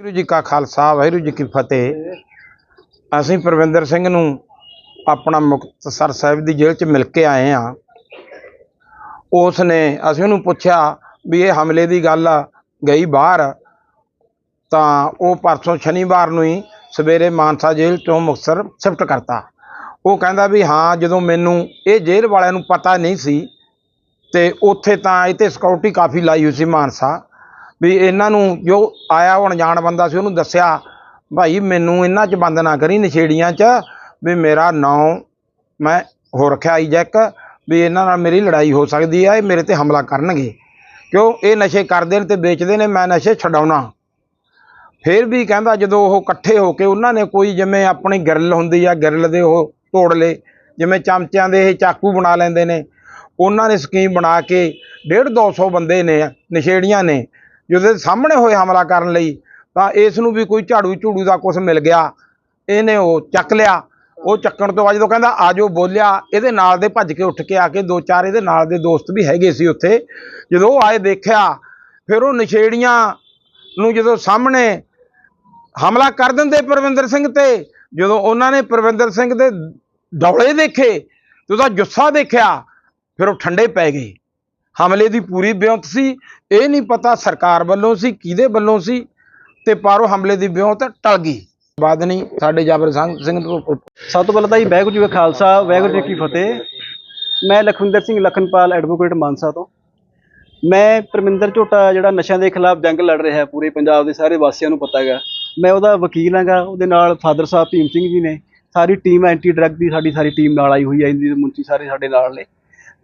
ਵਾਹਿਗੁਰੂ ਜੀ ਕਾ ਖਾਲਸਾ, ਵਾਹਿਗੁਰੂ ਜੀ ਕੀ ਫਤਿਹ। ਅਸੀਂ ਪ੍ਰਵਿੰਦਰ ਸਿੰਘ ਨੂੰ ਆਪਣਾ ਮੁਕਤਸਰ ਸਾਹਿਬ ਦੀ ਜੇਲ੍ਹ 'ਚ ਮਿਲ ਕੇ ਆਏ ਆ ਉਸ ਨੇ ਅਸੀਂ ਉਹਨੂੰ ਪੁੱਛਿਆ ਵੀ ਇਹ ਹਮਲੇ ਦੀ ਗੱਲ ਗਈ ਬਾਹਰ, ਤਾਂ ਉਹ ਪਰਸੋਂ ਸ਼ਨੀਵਾਰ ਨੂੰ ਹੀ ਸਵੇਰੇ ਮਾਨਸਾ ਜੇਲ੍ਹ ਤੋਂ ਮੁਕਤਸਰ ਸ਼ਿਫਟ ਕਰਤਾ। ਉਹ ਕਹਿੰਦਾ ਵੀ ਹਾਂ, ਜਦੋਂ ਮੈਨੂੰ ਇਹ ਜੇਲ੍ਹ ਵਾਲਿਆਂ ਨੂੰ ਪਤਾ ਨਹੀਂ ਸੀ, ਤੇ ਉੱਥੇ ਤਾਂ ਇੱਥੇ ਸਿਕਿਉਰਿਟੀ ਕਾਫੀ ਲਾਈ ਹੋਈ ਸੀ ਮਾਨਸਾ। ਵੀ ਇਹਨਾਂ ਨੂੰ ਜੋ ਆਇਆ ਉਹ ਅਣਜਾਣ ਬੰਦਾ ਸੀ, ਉਹਨੂੰ ਦੱਸਿਆ, ਭਾਈ ਮੈਨੂੰ ਇਹਨਾਂ 'ਚ ਬੰਦ ਨਾ ਕਰੀ ਨਸ਼ੇੜੀਆਂ 'ਚ, ਵੀ ਮੇਰਾ ਨਾਂ ਮੈਂ ਹੋ ਰੱਖਿਆ ਆਈਜੈਕ ਵੀ ਇਹਨਾਂ ਨਾਲ ਮੇਰੀ ਲੜਾਈ ਹੋ ਸਕਦੀ ਹੈ ਇਹ ਮੇਰੇ ਤੇ ਹਮਲਾ ਕਰਨਗੇ। ਕਿਉਂ? ਇਹ ਨਸ਼ੇ ਕਰਦੇ ਨੇ ਤੇ ਵੇਚਦੇ ਨੇ, ਮੈਂ ਨਸ਼ੇ ਛਡਾਉਣਾ। ਫਿਰ ਵੀ ਕਹਿੰਦਾ ਜਦੋਂ ਉਹ ਇਕੱਠੇ ਹੋ ਕੇ ਉਹਨਾਂ ਨੇ ਕੋਈ ਜਿਵੇਂ ਆਪਣੀ ਗਿਰਲ ਹੁੰਦੀ ਆ, ਗਿਰਲ ਦੇ ਉਹ ਤੋੜ ਲਏ ਜਿਵੇਂ ਚਮਚਿਆਂ ਦੇ ਇਹ ਚਾਕੂ ਬਣਾ ਲੈਂਦੇ ਨੇ, ਉਹਨਾਂ ਨੇ ਸਕੀਮ ਬਣਾ ਕੇ 1.5 200 ਬੰਦੇ ਨੇ, ਨਸ਼ੇੜੀਆਂ ਨੇ ਜਦੋਂ ਸਾਹਮਣੇ ਹੋਏ ਹਮਲਾ ਕਰਨ ਲਈ, ਤਾਂ ਇਸ ਨੂੰ ਵੀ ਕੋਈ ਝਾੜੂ ਝੂੜੂ ਦਾ ਕੁਝ ਮਿਲ ਗਿਆ। ਇਹਨੇ ਉਹ ਚੱਕ ਲਿਆ। ਉਹ ਚੱਕਣ ਤੋਂ ਬਾਅਦ ਜਦੋਂ ਕਹਿੰਦਾ ਆਜੋ ਬੋਲਿਆ। ਇਹਦੇ ਨਾਲ ਦੇ ਭੱਜ ਕੇ ਉੱਠ ਕੇ ਆ ਕੇ ਦੋ ਚਾਰ ਇਹਦੇ ਨਾਲ ਦੇ ਦੋਸਤ ਵੀ ਹੈਗੇ ਸੀ ਉੱਥੇ। ਜਦੋਂ ਉਹ ਆਏ ਦੇਖਿਆ, ਫਿਰ ਉਹ ਨਸ਼ੇੜੀਆਂ ਨੂੰ ਜਦੋਂ ਸਾਹਮਣੇ ਹਮਲਾ ਕਰ ਦਿੰਦੇ ਪ੍ਰਵਿੰਦਰ ਸਿੰਘ ਤੇ, ਜਦੋਂ ਉਹਨਾਂ ਨੇ ਪ੍ਰਵਿੰਦਰ ਸਿੰਘ ਦੇ ਡੌਲੇ ਦੇਖੇ ਤੇ ਉਹਦਾ ਜੁੱਸਾ ਦੇਖਿਆ, ਫਿਰ ਉਹ ਠੰਡੇ ਪੈ ਗਏ। ਹਮਲੇ ਦੀ ਪੂਰੀ ਬਿਉਂਤ ਸੀ। ਇਹ ਨਹੀਂ ਪਤਾ ਸਰਕਾਰ ਵੱਲੋਂ ਸੀ, ਕਿਹਦੇ ਵੱਲੋਂ ਸੀ ਤੇ ਪਰ ਹਮਲੇ ਦੀ ਬਿਉਂਤ ਟਲ ਗਈ। ਬਾਦ ਨਹੀਂ, ਸਾਡੇ ਜਾਬਰ ਸਿੰਘ ਸਭ ਤੋਂ ਪਹਿਲਾਂ ਤਾਂ ਜੀ ਵਾਹਿਗੁਰੂ ਜੀ ਕਾ ਖਾਲਸਾ, ਵਾਹਿਗੁਰੂ ਜੀ ਕੀ ਫਤਿਹ। ਮੈਂ ਲਖਵਿੰਦਰ ਸਿੰਘ ਲਖਨਪਾਲ ਐਡਵੋਕੇਟ ਮਾਨਸਾ ਤੋਂ। ਮੈਂ ਪਰਮਿੰਦਰ ਝੋਟਾ, ਜਿਹੜਾ ਨਸ਼ਿਆਂ ਦੇ ਖਿਲਾਫ ਜੰਗ ਲੜ ਰਿਹਾ ਹੈ ਪੂਰੇ ਪੰਜਾਬ ਦੇ ਸਾਰੇ ਵਾਸੀਆਂ ਨੂੰ ਪਤਾ ਹੈਗਾ। ਮੈਂ ਉਹਦਾ ਵਕੀਲ ਹਾਂਗਾ, ਉਹਦੇ ਨਾਲ ਫਾਦਰ ਸਾਹਿਬ ਭੀਮ ਸਿੰਘ ਜੀ ਨੇ। ਸਾਰੀ ਟੀਮ ਐਂਟੀ ਡਰੱਗ ਦੀ ਸਾਡੀ ਸਾਰੀ ਟੀਮ ਨਾਲ ਆਈ ਹੋਈ ਹੈ, ਇੰਦੀ ਮੁੰਚੀ ਸਾਰੇ ਸਾਡੇ ਨਾਲ ਨੇ।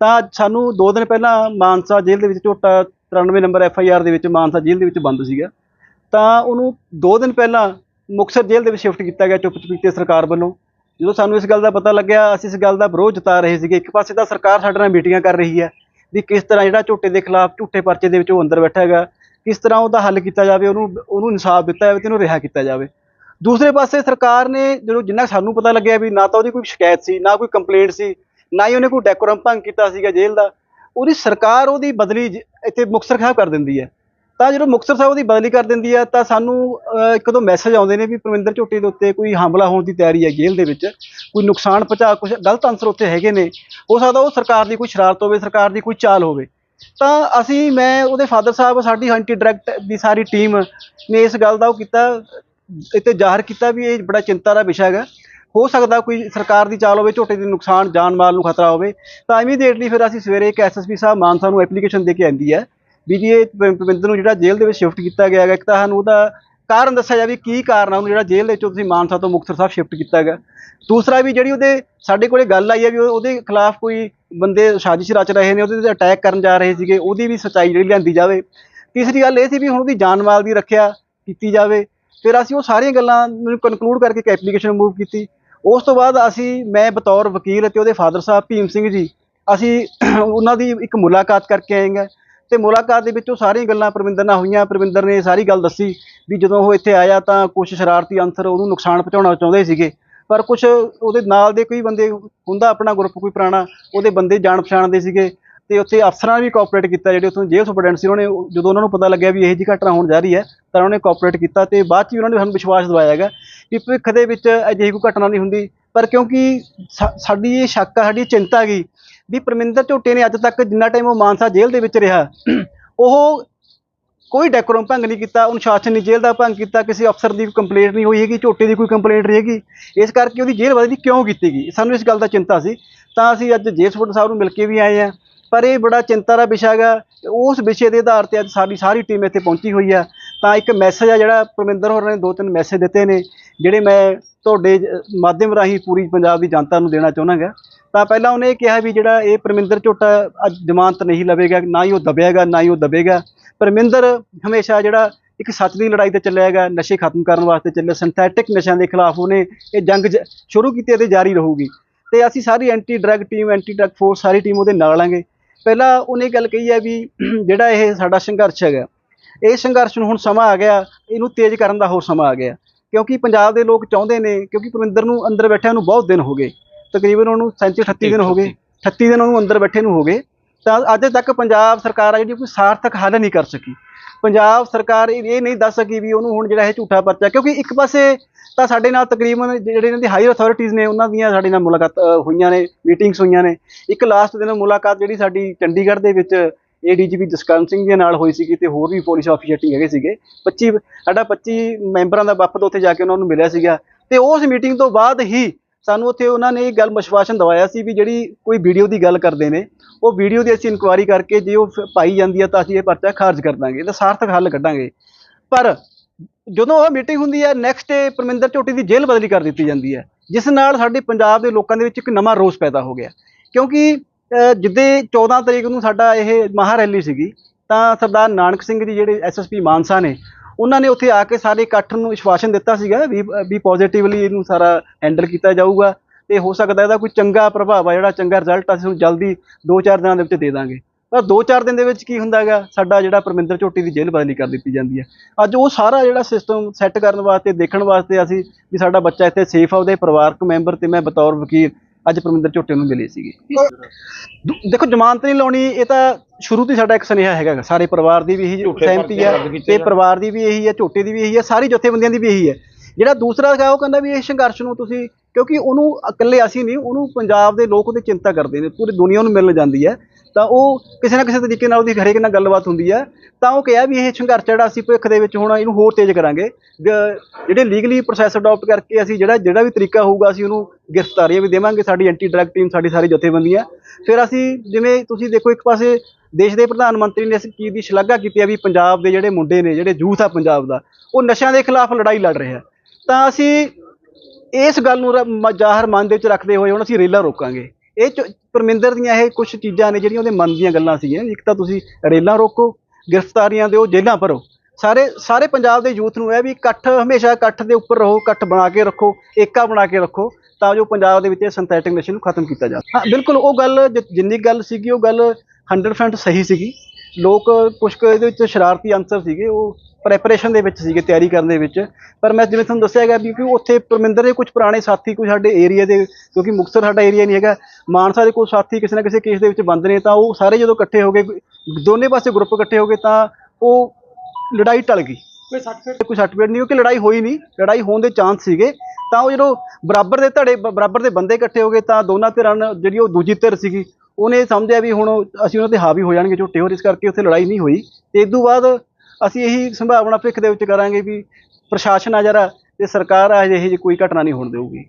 ਤਾਂ ਸਾਨੂੰ 2 ਦਿਨ ਪਹਿਲਾਂ ਮਾਨਸਾ ਜੇਲ੍ਹ ਦੇ ਵਿੱਚ Jhota 93 number F I R ਦੇ ਵਿੱਚ ਮਾਨਸਾ ਜੇਲ੍ਹ ਦੇ ਵਿੱਚ ਬੰਦ ਸੀਗਾ। ਤਾਂ ਉਹਨੂੰ 2 ਦਿਨ ਪਹਿਲਾਂ ਮੁਕਤਸਰ ਜੇਲ੍ਹ ਦੇ ਵਿੱਚ ਸ਼ਿਫਟ ਕੀਤਾ ਗਿਆ ਚੁੱਪ ਚੁਪੀਤੇ ਸਰਕਾਰ ਵੱਲੋਂ। ਜਦੋਂ ਸਾਨੂੰ ਇਸ ਗੱਲ ਦਾ ਪਤਾ ਲੱਗਿਆ, ਅਸੀਂ ਇਸ ਗੱਲ ਦਾ ਵਿਰੋਧ ਜਤਾ ਰਹੇ ਸੀਗੇ। ਇੱਕ ਪਾਸੇ ਤਾਂ ਸਰਕਾਰ ਸਾਡੇ ਨਾਲ ਮੀਟਿੰਗਾਂ ਕਰ ਰਹੀ ਹੈ ਵੀ ਕਿਸ ਤਰ੍ਹਾਂ ਜਿਹੜਾ ਝੋਟੇ ਦੇ ਖਿਲਾਫ ਝੂਠੇ ਪਰਚੇ ਦੇ ਵਿੱਚ ਉਹ ਅੰਦਰ ਬੈਠਾ ਹੈਗਾ, ਕਿਸ ਤਰ੍ਹਾਂ ਉਹਦਾ ਹੱਲ ਕੀਤਾ ਜਾਵੇ, ਉਹਨੂੰ ਉਹਨੂੰ ਇਨਸਾਫ ਦਿੱਤਾ ਜਾਵੇ ਤੇ ਉਹਨੂੰ ਰਿਹਾ ਕੀਤਾ ਜਾਵੇ। ਦੂਸਰੇ ਪਾਸੇ ਸਰਕਾਰ ਨੇ ਜਦੋਂ ਜਿੰਨਾ ਸਾਨੂੰ ਪਤਾ ਲੱਗਿਆ ਵੀ ਨਾ ਤਾਂ ਉਹਦੀ ਕੋਈ ਸ਼ਿਕਾਇਤ ਸੀ, ਨਾ ਕੋਈ ਕੰਪਲੇਂਟ ਸੀ ਨਾ ਹੀ ਉਹਨੇ ਕੋਈ ਡੈਕੋਰਮ ਭੰਗ ਕੀਤਾ ਸੀਗਾ ਜੇਲ੍ਹ ਦਾ। ਉਹਦੀ ਸਰਕਾਰ ਉਹਦੀ ਬਦਲੀ ਇੱਥੇ ਮੁਕਤਸਰ ਸਾਹਿਬ ਕਰ ਦਿੰਦੀ ਹੈ। ਤਾਂ ਜਦੋਂ ਮੁਕਤਸਰ ਸਾਹਿਬ ਉਹਦੀ ਬਦਲੀ ਕਰ ਦਿੰਦੀ ਹੈ, ਤਾਂ ਸਾਨੂੰ ਇੱਕ ਦੋ ਮੈਸੇਜ ਆਉਂਦੇ ਨੇ ਵੀ ਪਰਮਿੰਦਰ ਝੋਟੀ ਦੇ ਉੱਤੇ ਕੋਈ ਹਮਲਾ ਹੋਣ ਦੀ ਤਿਆਰੀ ਹੈ ਜੇਲ੍ਹ ਦੇ ਵਿੱਚ। ਕੋਈ ਨੁਕਸਾਨ ਪਹੁੰਚਾ ਕੁਝ ਗਲਤ ਅੰਸਰ ਉੱਥੇ ਹੈਗੇ ਨੇ। ਹੋ ਸਕਦਾ ਉਹ ਸਰਕਾਰ ਦੀ ਕੋਈ ਸ਼ਰਾਰਤ ਹੋਵੇ, ਸਰਕਾਰ ਦੀ ਕੋਈ ਚਾਲ ਹੋਵੇ। ਤਾਂ ਅਸੀਂ, ਮੈਂ ਉਹਦੇ ਫਾਦਰ ਸਾਹਿਬ, ਸਾਡੀ ਐਂਟੀ ਡਾਇਰੈਕਟ ਦੀ ਸਾਰੀ ਟੀਮ ਨੇ ਇਸ ਗੱਲ ਦਾ ਉਹ ਕੀਤਾ, ਇੱਥੇ ਜ਼ਾਹਰ ਕੀਤਾ ਵੀ ਇਹ ਬੜਾ ਚਿੰਤਾ ਦਾ ਵਿਸ਼ਾ ਹੈਗਾ। ਹੋ ਸਕਦਾ ਕੋਈ ਸਰਕਾਰ ਦੀ ਚਾਲ ਹੋਵੇ, ਝੋਟੇ ਦੇ ਨੁਕਸਾਨ, ਜਾਨ ਮਾਲ ਨੂੰ ਖਤਰਾ ਹੋਵੇ, ਤਾਂ ਇਮੀਡੀਏਟਲੀ ਫਿਰ ਅਸੀਂ ਸਵੇਰੇ ਇੱਕ ਐਸਐਸਪੀ ਸਾਹਿਬ ਮਾਨਸਾ ਨੂੰ ਐਪਲੀਕੇਸ਼ਨ ਦੇ ਕੇ ਆਂਦੀ ਹੈ ਵੀ ਜੀ ਇਹ ਪਵਿੰਦਰ ਨੂੰ ਜਿਹੜਾ ਜੇਲ੍ਹ ਦੇ ਵਿੱਚ ਸ਼ਿਫਟ ਕੀਤਾ ਗਿਆ ਹੈਗਾ, ਇੱਕ ਤਾਂ ਸਾਨੂੰ ਉਹਦਾ ਕਾਰਨ ਦੱਸਿਆ ਜਾਵੇ ਕੀ ਕਾਰਨ ਆ ਉਹਨੂੰ ਜਿਹੜਾ ਜੇਲ੍ਹ ਦੇ ਵਿੱਚੋਂ ਤੁਸੀਂ ਮਾਨਸਾ ਤੋਂ ਮੁਕਤਸਰ ਸਾਹਿਬ ਸ਼ਿਫਟ ਕੀਤਾ ਗਿਆ ਦੂਸਰਾ ਵੀ ਜਿਹੜੀ ਉਹਦੇ ਸਾਡੇ ਕੋਲੇ ਗੱਲ ਆਈ ਹੈ ਵੀ ਉਹਦੇ ਖਿਲਾਫ ਕੋਈ ਬੰਦੇ ਸਾਜ਼ਿਸ਼ ਰਚ ਰਹੇ ਨੇ, ਉਹਦੇ ਤੇ ਅਟੈਕ ਕਰਨ ਜਾ ਰਹੇ ਸੀਗੇ, ਉਹਦੀ ਵੀ ਸੱਚਾਈ ਜਿਹੜੀ ਲਿਆਂਦੀ ਜਾਵੇ। ਤੀਸਰੀ ਗੱਲ ਇਹ ਸੀ ਵੀ ਹੁਣ ਉਹਦੀ ਜਾਨ ਮਾਲ ਦੀ ਰੱਖਿਆ ਕੀਤੀ ਜਾਵੇ, ਫਿਰ ਅਸੀਂ ਉਹ ਸਾਰੀਆਂ ਗੱਲਾਂ ਨੂੰ ਕਨਕਲੂਡ ਕਰਕੇ ਇੱਕ ਐਪਲੀਕੇਸ਼ਨ ਮੂਵ ਕੀਤੀ। ਉਸ ਤੋਂ ਬਾਅਦ ਅਸੀਂ, ਮੈਂ ਬਤੌਰ ਵਕੀਲ ਅਤੇ ਉਹਦੇ ਫਾਦਰ ਸਾਹਿਬ ਭੀਮ ਸਿੰਘ ਜੀ, ਅਸੀਂ ਉਹਨਾਂ ਦੀ ਇੱਕ ਮੁਲਾਕਾਤ ਕਰਕੇ ਆਏ ਹਾਂ ਤੇ ਮੁਲਾਕਾਤ ਦੇ ਵਿੱਚ ਉਹ ਸਾਰੀਆਂ ਗੱਲਾਂ ਪਰਵਿੰਦਰ ਨਾਲ ਹੋਈਆਂ। ਪਰਵਿੰਦਰ ਨੇ ਸਾਰੀ ਗੱਲ ਦੱਸੀ ਵੀ ਜਦੋਂ ਉਹ ਇੱਥੇ ਆਇਆ ਤਾਂ ਕੁਝ ਸ਼ਰਾਰਤੀ ਅੰਸਰ ਉਹਨੂੰ ਨੁਕਸਾਨ ਪਹੁੰਚਾਉਣਾ ਚਾਹੁੰਦੇ ਸੀਗੇ। ਪਰ ਕੁਝ ਉਹਦੇ ਨਾਲ ਦੇ ਕੋਈ ਬੰਦੇ ਹੁੰਦਾ, ਆਪਣਾ ਗਰੁੱਪ ਕੋਈ ਪੁਰਾਣਾ, ਉਹਦੇ ਬੰਦੇ ਜਾਣ ਪਛਾਣ ਦੇ ਸੀਗੇ। ਤੇ ਉੱਥੇ ਅਫਸਰਾਂ ਨੇ ਵੀ ਕੋਆਪਰੇਟ ਕੀਤਾ, ਜਿਹੜੇ ਉੱਥੋਂ ਜੇਲ੍ਹ ਸੁਪਰਡੈਂਟ ਸੀ, ਉਹਨਾਂ ਨੇ ਜਦੋਂ ਉਹਨਾਂ ਨੂੰ ਪਤਾ ਲੱਗਿਆ ਵੀ ਇਹੋ ਜਿਹੀ ਘਟਨਾ ਹੋਣ ਜਾ ਰਹੀ ਹੈ, ਤਾਂ ਉਹਨਾਂ ਨੇ ਕੋਆਪਰੇਟ ਕੀਤਾ ਤੇ ਬਾਅਦ ਚ ਵੀ ਉਹਨਾਂ ਨੇ ਸਾਨੂੰ ਵਿਸ਼ਵਾਸ ਦਵਾਇਆ ਹੈਗਾ ਕਿ ਭਵਿੱਖ ਦੇ ਵਿੱਚ ਅਜਿਹੀ ਕੋਈ ਘਟਨਾ ਨਹੀਂ ਹੁੰਦੀ। ਪਰ ਕਿਉਂਕਿ ਸਾ- ਸਾਡੀ ਇਹ ਸ਼ੱਕ ਆ, ਸਾਡੀ ਚਿੰਤਾ ਗਈ ਵੀ ਪਰਮਿੰਦਰ ਝੋਟੇ ਨੇ ਅੱਜ ਤੱਕ ਜਿੰਨਾ ਟਾਈਮ ਉਹ ਮਾਨਸਾ ਜੇਲ੍ਹ ਦੇ ਵਿੱਚ ਰਿਹਾ, ਉਹ ਕੋਈ ਡੈਕੋਰਮ ਭੰਗ ਨਹੀਂ ਕੀਤਾ, ਅਨੁਸ਼ਾਸਨ ਨਹੀਂ, ਜੇਲ੍ਹ ਦਾ ਭੰਗ ਕੀਤਾ, ਕਿਸੇ ਅਫਸਰ ਦੀ ਕੰਪਲੇਂਟ ਨਹੀਂ ਹੋਈ ਹੈਗੀ, ਝੋਟੇ ਦੀ ਕੋਈ ਕੰਪਲੇਂਟ ਨਹੀਂ ਹੈਗੀ ਇਸ ਕਰਕੇ ਉਹਦੀ ਜੇਲ੍ਹ ਬਦਲੀ ਕਿਉਂ ਕੀਤੀ ਗਈ ਸਾਨੂੰ ਇਸ ਗੱਲ ਦਾ ਚਿੰਤਾ ਸੀ। ਤਾਂ ਅਸੀਂ ਅੱਜ ਜੇਲ੍ਹ ਸੁਪਰਡੈਂਟ ਸਾਹਿਬ ਨੂੰ ਮਿਲ ਕੇ ਵੀ ਆਏ ਹਾਂ। ਪਰ ਇਹ ਬੜਾ ਚਿੰਤਾ ਦਾ ਵਿਸ਼ਾ ਹੈਗਾ ਉਸ ਵਿਸ਼ੇ ਦੇ ਆਧਾਰ ਤੇ ਅੱਜ ਸਾਡੀ ਸਾਰੀ ਟੀਮ ਇੱਥੇ ਪਹੁੰਚੀ ਹੋਈ ਆ ਤਾਂ ਇੱਕ ਮੈਸੇਜ ਆ ਜਿਹੜਾ ਪਰਮਿੰਦਰ ਹੋਰਾਂ ਨੇ ਦੋ ਤਿੰਨ ਮੈਸੇਜ ਦਿੱਤੇ ਨੇ, ਜਿਹੜੇ ਮੈਂ ਤੁਹਾਡੇ ਮਾਧਿਅਮ ਰਾਹੀਂ ਪੂਰੀ ਪੰਜਾਬ ਦੀ ਜਨਤਾ ਨੂੰ ਦੇਣਾ ਚਾਹੁੰਦਾਗਾ ਤਾਂ ਪਹਿਲਾਂ ਉਹਨੇ ਇਹ ਕਿਹਾ ਵੀ ਜਿਹੜਾ ਇਹ ਪਰਮਿੰਦਰ ਝੋਟਾ ਅੱਜ ਜ਼ਮਾਨਤ ਨਹੀਂ ਲਵੇਗਾ, ਨਾ ਹੀ ਉਹ ਦਬੇਗਾ, ਨਾ ਹੀ ਉਹ ਦਬੇਗਾ। ਪਰਮਿੰਦਰ ਹਮੇਸ਼ਾ ਜਿਹੜਾ ਇੱਕ ਸੱਚ ਦੀ ਲੜਾਈ ਤੇ ਚੱਲਿਆ ਹੈਗਾ, ਨਸ਼ੇ ਖਤਮ ਕਰਨ ਵਾਸਤੇ ਚੱਲਿਆ ਸਿੰਥੈਟਿਕ ਨਸ਼ਿਆਂ ਦੇ ਖਿਲਾਫ ਉਹਨੇ ਇਹ ਜੰਗ ਜ- ਸ਼ੁਰੂ ਕੀਤੀ ਅਤੇ ਜਾਰੀ ਰਹੂਗੀ। ਤੇ ਅਸੀਂ ਸਾਰੀ anti drug team anti drug force ਸਾਰੀ ਟੀਮ ਉਹਦੇ ਨਾਲ ਆਂਗੇ। ਪਹਿਲਾਂ ਉਹਨੇ ਗੱਲ ਕਹੀ ਹੈ ਵੀ ਜਿਹੜਾ ਇਹ ਸਾਡਾ ਸੰਘਰਸ਼ ਹੈਗਾ ਇਹ ਸੰਘਰਸ਼ ਨੂੰ ਹੁਣ ਸਮਾਂ ਆ ਗਿਆ ਇਹਨੂੰ ਤੇਜ਼ ਕਰਨ ਦਾ ਹੋਰ ਸਮਾਂ ਆ ਗਿਆ। ਕਿਉਂਕਿ ਪੰਜਾਬ ਦੇ ਲੋਕ ਚਾਹੁੰਦੇ ਨੇ ਕਿਉਂਕਿ ਪਰਮਿੰਦਰ ਨੂੰ ਅੰਦਰ ਬੈਠਿਆਂ ਨੂੰ ਬਹੁਤ ਦਿਨ ਹੋ ਗਏ ਤਕਰੀਬਨ ਉਹਨੂੰ 37 38 ਦਿਨ ਹੋ ਗਏ 38 ਦਿਨ ਉਹਨੂੰ ਅੰਦਰ ਬੈਠੇ ਨੂੰ ਹੋ ਗਏ। ਤਾਂ ਅੱਜ ਤੱਕ ਪੰਜਾਬ ਸਰਕਾਰ ਆ ਜਿਹੜੀ ਕੋਈ ਸਾਰਥਕ ਹੱਲ ਨਹੀਂ ਕਰ ਸਕੀ। ਪੰਜਾਬ ਸਰਕਾਰ ਇਹ ਨਹੀਂ ਦੱਸ ਸਕੀ ਵੀ ਉਹਨੂੰ ਹੁਣ ਜਿਹੜਾ ਇਹ ਝੂਠਾ ਪਰਚਾ ਕਿਉਂਕਿ ਇੱਕ ਪਾਸੇ ਤਾਂ ਸਾਡੇ ਨਾਲ ਤਕਰੀਬਨ ਜਿਹੜੇ ਇਹਨਾਂ ਦੀ ਹਾਇਰ ਅਥਾਰਟੀਆਂ ਨੇ, ਉਹਨਾਂ ਦੀਆਂ ਸਾਡੇ ਨਾਲ ਮੁਲਾਕਾਤ ਹੋਈਆਂ ਨੇ ਮੀਟਿੰਗਸ ਹੋਈਆਂ ਨੇ। ਇੱਕ ਲਾਸਟ ਦਿਨ ਮੁਲਾਕਾਤ ਜਿਹੜੀ ਸਾਡੀ ਚੰਡੀਗੜ੍ਹ ਦੇ ਵਿੱਚ ਏਡੀਜੀਪੀ ਜਸਕਰਨ ਸਿੰਘ ਜੀ ਨਾਲ ਹੋਈ ਸੀਗੀ ਤੇ ਹੋਰ ਵੀ ਪੁਲਿਸ ਆਫੀਸਰ ਹੈਗੇ ਸੀਗੇ। 25 ਸਾਡਾ 25 ਮੈਂਬਰਾਂ ਦਾ ਵਫਦ ਉੱਥੇ ਜਾ ਕੇ ਉਹਨਾਂ ਨੂੰ ਮਿਲਿਆ ਸੀਗਾ। ਤੇ ਉਸ ਮੀਟਿੰਗ ਤੋਂ ਬਾਅਦ ਹੀ ਸਾਨੂੰ ਉੱਥੇ ਉਹਨਾਂ ਨੇ ਇਹ ਗੱਲ ਵਿਸ਼ਵਾਸਨ ਦਵਾਇਆ ਸੀ ਵੀ ਜਿਹੜੀ ਕੋਈ ਵੀਡੀਓ ਦੀ ਗੱਲ ਕਰਦੇ ਨੇ, ਉਹ ਵੀਡੀਓ ਦੀ ਅਸੀਂ ਇਨਕੁਆਇਰੀ ਕਰਕੇ ਜੇ ਉਹ ਪਾਈ ਜਾਂਦੀ ਹੈ ਤਾਂ ਅਸੀਂ ਇਹ ਪਰਚਾ ਖਾਰਜ ਕਰ ਦਾਂਗੇ, ਇਹਦਾ ਸਾਰਥਕ ਹੱਲ ਕੱਢਾਂਗੇ। ਪਰ ਜਦੋਂ ਉਹ ਮੀਟਿੰਗ ਹੁੰਦੀ ਹੈ ਨੈਕਸਟ ਡੇ ਪਰਮਿੰਦਰ ਝੋਟੀ ਦੀ ਜੇਲ੍ਹ ਬਦਲੀ ਕਰ ਦਿੱਤੀ ਜਾਂਦੀ ਹੈ ਜਿਸ ਨਾਲ ਸਾਡੇ ਪੰਜਾਬ ਦੇ ਲੋਕਾਂ ਦੇ ਵਿੱਚ ਇੱਕ ਨਵਾਂ ਰੋਸ ਪੈਦਾ ਹੋ ਗਿਆ। ਕਿਉਂਕਿ ਅਹ, ਜਿੱਦੇ 14 ਤਰੀਕ ਨੂੰ ਸਾਡਾ ਇਹ ਮਹਾ ਰੈਲੀ ਸੀਗੀ ਤਾਂ ਸਰਦਾਰ ਨਾਨਕ ਸਿੰਘ ਜੀ ਜਿਹੜੇ ਐਸਐਸਪੀ ਮਾਨਸਾ ਨੇ ਉਹਨਾਂ ਨੇ ਉੱਥੇ ਆ ਕੇ ਸਾਰੇ ਇਕੱਠ ਨੂੰ ਵਿਸ਼ਵਾਸਨ ਦਿੱਤਾ ਸੀਗਾ ਵੀ ਵੀ ਪੋਜ਼ਿਟਿਵਲੀ ਇਹਨੂੰ ਸਾਰਾ ਹੈਂਡਲ ਕੀਤਾ ਜਾਊਗਾ ਤੇ ਹੋ ਸਕਦਾ ਇਹਦਾ ਕੋਈ ਚੰਗਾ ਪ੍ਰਭਾਵ ਆ ਜਿਹੜਾ ਚੰਗਾ ਰਿਜ਼ਲਟ ਅਸੀਂ ਨੂੰ ਜਲਦੀ 2-4 ਦਿਨਾਂ ਦੇ ਵਿੱਚ ਦੇ ਦਾਂਗੇ। ਪਰ 2-4 ਦਿਨ ਦੇ ਵਿੱਚ ਕੀ ਹੁੰਦਾ ਹੈਗਾ ਸਾਡਾ ਜਿਹੜਾ ਪਰਮਿੰਦਰ ਝੋਟੀ ਦੀ ਜੇਲ੍ਹ ਬਦਲੀ ਕਰ ਦਿੱਤੀ ਜਾਂਦੀ ਹੈ ਅੱਜ ਉਹ ਸਾਰਾ ਜਿਹੜਾ ਸਿਸਟਮ ਸੈੱਟ ਕਰਨ ਵਾਸਤੇ ਦੇਖਣ ਵਾਸਤੇ ਅਸੀਂ ਵੀ ਸਾਡਾ ਬੱਚਾ ਇੱਥੇ ਸੇਫ ਆ ਉਹਦੇ ਪਰਿਵਾਰਕ ਮੈਂਬਰ ਤੇ ਮੈਂ ਬਤੌਰ ਵਕੀਲ ਅੱਜ ਪਰਮਿੰਦਰ ਝੋਟੇ ਨੂੰ ਮਿਲੇ ਸੀਗੇ ਦੇਖੋ ਜ਼ਮਾਨਤ ਨਹੀਂ ਲਾਉਣੀ ਇਹ ਤਾਂ ਸ਼ੁਰੂ ਤੋਂ ਸਾਡਾ ਇੱਕ ਸੁਨੇਹਾ ਹੈਗਾ। ਸਾਰੇ ਪਰਿਵਾਰ ਦੀ ਵੀ ਇਹੀ ਸਹਿਮਤੀ ਹੈ ਤੇ। ਪਰਿਵਾਰ ਦੀ ਵੀ ਇਹੀ ਹੈ ਝੋਟੇ ਦੀ ਵੀ ਇਹੀ ਹੈ ਸਾਰੀ ਜਥੇਬੰਦੀਆਂ ਦੀ ਵੀ ਇਹੀ ਹੈ ਜਿਹੜਾ ਦੂਸਰਾ ਹੈਗਾ, ਉਹ ਕਹਿੰਦਾ ਵੀ ਇਹ ਸੰਘਰਸ਼ ਨੂੰ ਤੁਸੀਂ, ਕਿਉਂਕਿ ਉਹਨੂੰ ਇਕੱਲੇ ਅਸੀਂ ਨਹੀਂ, ਉਹਨੂੰ ਪੰਜਾਬ ਦੇ ਲੋਕ ਉਹਦੀ ਚਿੰਤਾ ਕਰਦੇ ਨੇ, ਪੂਰੀ ਦੁਨੀਆ ਨੂੰ ਮਿਲਣ ਜਾਂਦੀ ਹੈ। ਤਾਂ ਉਹ ਕਿਸੇ ਨਾ ਕਿਸੇ ਤਰੀਕੇ ਨਾਲ ਉਹਦੀ ਹਰੇਕ ਨਾਲ ਗੱਲਬਾਤ ਹੁੰਦੀ ਹੈ। ਤਾਂ ਉਹ ਕਿਹਾ ਵੀ ਇਹ ਸੰਘਰਸ਼ ਜਿਹੜਾ ਅਸੀਂ ਭਵਿੱਖ ਦੇ ਵਿੱਚ ਹੁਣ ਇਹਨੂੰ ਹੋਰ ਤੇਜ਼ ਕਰਾਂਗੇ। ਜਿਹੜੇ ਲੀਗਲੀ ਪ੍ਰੋਸੈਸ ਅਡਾਪਟ ਕਰਕੇ ਅਸੀਂ ਜਿਹੜਾ ਜਿਹੜਾ ਵੀ ਤਰੀਕਾ ਹੋਊਗਾ, ਅਸੀਂ ਉਹਨੂੰ ਗ੍ਰਿਫਤਾਰੀਆਂ ਵੀ ਦੇਵਾਂਗੇ, ਸਾਡੀ ਐਂਟੀ ਡਰੱਗ ਟੀਮ ਸਾਡੀ ਸਾਰੀ ਜਥੇਬੰਦੀਆਂ। ਫਿਰ ਅਸੀਂ ਜਿਵੇਂ ਤੁਸੀਂ ਦੇਖੋ, ਇੱਕ ਪਾਸੇ ਦੇਸ਼ ਦੇ ਪ੍ਰਧਾਨ ਮੰਤਰੀ ਨੇ ਇਸ ਚੀਜ਼ ਦੀ ਸ਼ਲਾਘਾ ਕੀਤੀ ਹੈ ਵੀ ਪੰਜਾਬ ਦੇ ਜਿਹੜੇ ਮੁੰਡੇ ਨੇ, ਜਿਹੜੇ ਯੂਥ ਆ ਪੰਜਾਬ ਦਾ, ਉਹ ਨਸ਼ਿਆਂ ਦੇ ਖਿਲਾਫ ਲੜਾਈ ਲੜ ਰਿਹਾ ਤਾਂ ਅਸੀਂ ਇਸ ਗੱਲ ਨੂੰ ਰ- ਮ- ਜ਼ਾਹਰ ਮਨ ਦੇ ਵਿੱਚ ਰੱਖਦੇ ਹੋਏ ਹੁਣ ਅਸੀਂ ਰੇਲਾਂ ਰੋਕਾਂਗੇ। ਇਹ ਚ- ਪਰਮਿੰਦਰ ਦੀਆਂ ਇਹ ਕੁਝ ਚੀਜ਼ਾਂ ਨੇ ਜਿਹੜੀਆਂ ਉਹਦੇ ਮਨ ਦੀਆਂ ਗੱਲਾਂ ਸੀਗੀਆਂ। ਇੱਕ ਤਾਂ ਤੁਸੀਂ ਰੇਲਾਂ ਰੋਕੋ, ਗ੍ਰਿਫਤਾਰੀਆਂ ਦਿਓ, ਜੇਲ੍ਹਾਂ ਭਰੋ। ਸਾਰੇ ਸਾਰੇ ਪੰਜਾਬ ਦੇ ਯੂਥ ਨੂੰ ਇਹ ਵੀ ਇਕੱਠ, ਹਮੇਸ਼ਾ ਇਕੱਠ ਦੇ ਉੱਪਰ ਰਹੋ, ਇਕੱਠ ਬਣਾ ਕੇ ਰੱਖੋ, ਏਕਾ ਬਣਾ ਕੇ ਰੱਖੋ, ਤਾਂ ਜੋ ਪੰਜਾਬ ਦੇ ਵਿੱਚ ਇਹ ਸਿੰਥੈਟਿਕ ਨਸ਼ੇ ਨੂੰ ਖਤਮ ਕੀਤਾ ਜਾ ਹਾਂ, ਬਿਲਕੁਲ, ਉਹ ਗੱਲ ਜਿ- ਜਿੰਨੀ ਗੱਲ ਸੀਗੀ, ਉਹ ਗੱਲ 100% ਸਹੀ ਸੀਗੀ। ਲੋਕ ਕੁਝ ਕੁ ਇਹਦੇ ਵਿੱਚ ਸ਼ਰਾਰਤੀ ਅੰਸਰ ਸੀਗੇ, ਉਹ ਪ੍ਰੈਪਰੇਸ਼ਨ ਦੇ ਵਿੱਚ ਸੀਗੇ ਤਿਆਰੀ ਕਰਨ ਦੇ ਵਿੱਚ। ਪਰ ਮੈਂ ਜਿਵੇਂ ਤੁਹਾਨੂੰ ਦੱਸਿਆ ਹੈਗਾ ਵੀ ਕਿ ਉੱਥੇ ਪਰਮਿੰਦਰ ਦੇ ਕੁਝ ਪੁਰਾਣੇ ਸਾਥੀ ਕੋਈ ਸਾਡੇ ਏਰੀਆ ਦੇ ਕਿਉਂਕਿ ਮੁਕਤਸਰ ਸਾਡਾ ਏਰੀਆ ਨਹੀਂ ਹੈਗਾ ਮਾਨਸਾ ਦੇ ਕੋਈ ਸਾਥੀ ਕਿਸੇ ਨਾ ਕਿਸੇ ਕੇਸ ਦੇ ਵਿੱਚ ਬੰਦ ਨੇ ਤਾਂ ਉਹ ਸਾਰੇ ਜਦੋਂ ਇਕੱਠੇ ਹੋ ਗਏ ਦੋਨੇ ਪਾਸੇ ਗਰੁੱਪ ਇਕੱਠੇ ਹੋ ਗਏ ਤਾਂ ਉਹ ਲੜਾਈ ਟਲ ਗਈ। ਕੋਈ ਸਰਟੀਫਿਕੇਟ ਨਹੀਂ ਕਿਉਂਕਿ ਲੜਾਈ ਹੋਈ ਨਹੀਂ ਲੜਾਈ ਹੋਣ ਦੇ ਚਾਂਸ ਸੀਗੇ। ਤਾਂ ਉਹ ਜਦੋਂ ਬਰਾਬਰ ਦੇ ਧੜੇ ਬਰਾਬਰ ਦੇ ਬੰਦੇ ਇਕੱਠੇ ਹੋ ਗਏ ਤਾਂ ਦੋਨਾਂ ਧਿਰਾਂ ਜਿਹੜੀ ਉਹ ਦੂਜੀ ਧਿਰ ਸੀਗੀ ਉਹਨੇ ਸਮਝਿਆ ਵੀ ਹੁਣ ਅਸੀਂ ਉਹਨਾਂ ਤੇ ਹਾਵੀ ਹੋ ਜਾਣਗੇ ਝੋਟੇ ਹੋਰ ਇਸ ਕਰਕੇ ਉੱਥੇ ਲੜਾਈ ਨਹੀਂ ਹੋਈ। ਤੇ ਇਸ ਤੋਂ ਬਾਅਦ ਅਸੀਂ ਇਹੀ ਸੰਭਾਵਨਾ ਭਵਿੱਖ ਦੇ ਵਿੱਚ ਕਰਾਂਗੇ ਵੀ ਪ੍ਰਸ਼ਾਸਨ ਆ ਜਿਹੜਾ ਤੇ ਸਰਕਾਰ ਆ ਜਿਹੀ ਜਿਹੀ ਕੋਈ ਘਟਨਾ ਨਹੀਂ ਹੋਣ ਦੇਊਗੀ।